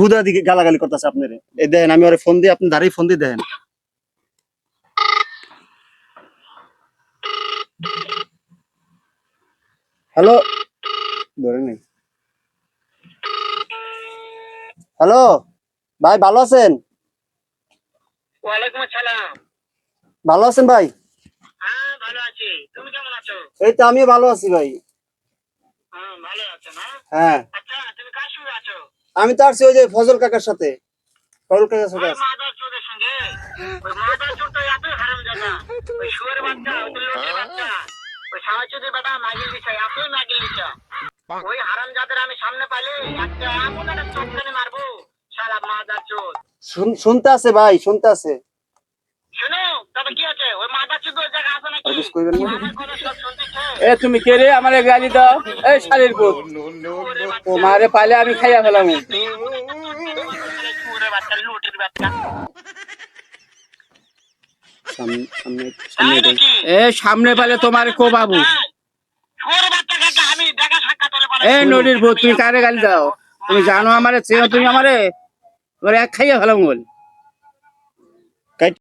হুদা দিকে গালাগালি করতেছে আপনারে। এই দেন আমি ওরে ফোন দিয়ে আপনি দাঁড়িয়ে ফোন দিয়ে দেন হ্যালো? ধরে নেই হ্যালো? ভাই ভালো আছেন? ওয়ালাইকুম আসসালাম। ভালো আছেন ভাই? হ্যাঁ ভালো আছি। তুমি কেমন আছো? এই তো আমিও ভালো আছি ভাই। হ্যাঁ ভালো আছো না? হ্যাঁ। আচ্ছা তুমি কার সঙ্গে আছো? আমি তো আসছি ওই যে ফজল কাকার সাথে। ফজল কাকার সাথে ওই আছি মাদার চোরের সঙ্গে। ওই মাদার চোরটা এতই হারাম জানা ওই শুয়ার বাচ্চা ওই লোকের বাচ্চা। ওই সাহায্যদের বেটা মাগিল দিছে এতই মাগিল দিছে ওই হারাম জাতের আমি সামনে পাইলে একটা এমন একটা চোখখানে মারবো শালা মাদার চোর। শুন- শুনতে আছে ভাই শুনতে আছে। শোনো তবে কি আছে? ওই মাদার চোর ওই জায়গা আছে নাকি? কইবেন না? এ তুমি কে রে? আমার গালি দাও। এই শালির বাচ্চা তোমারে পাইলে আমি খাইয়া ফেলাম। এ সামনে পাইলে তোমার কো বাবু? এ নদীর ভূত তুমি কারে গালি দাও? তুমি জানো আমারে চেনো তুমি আমারে? এক খাইয়া ফেলাম বল।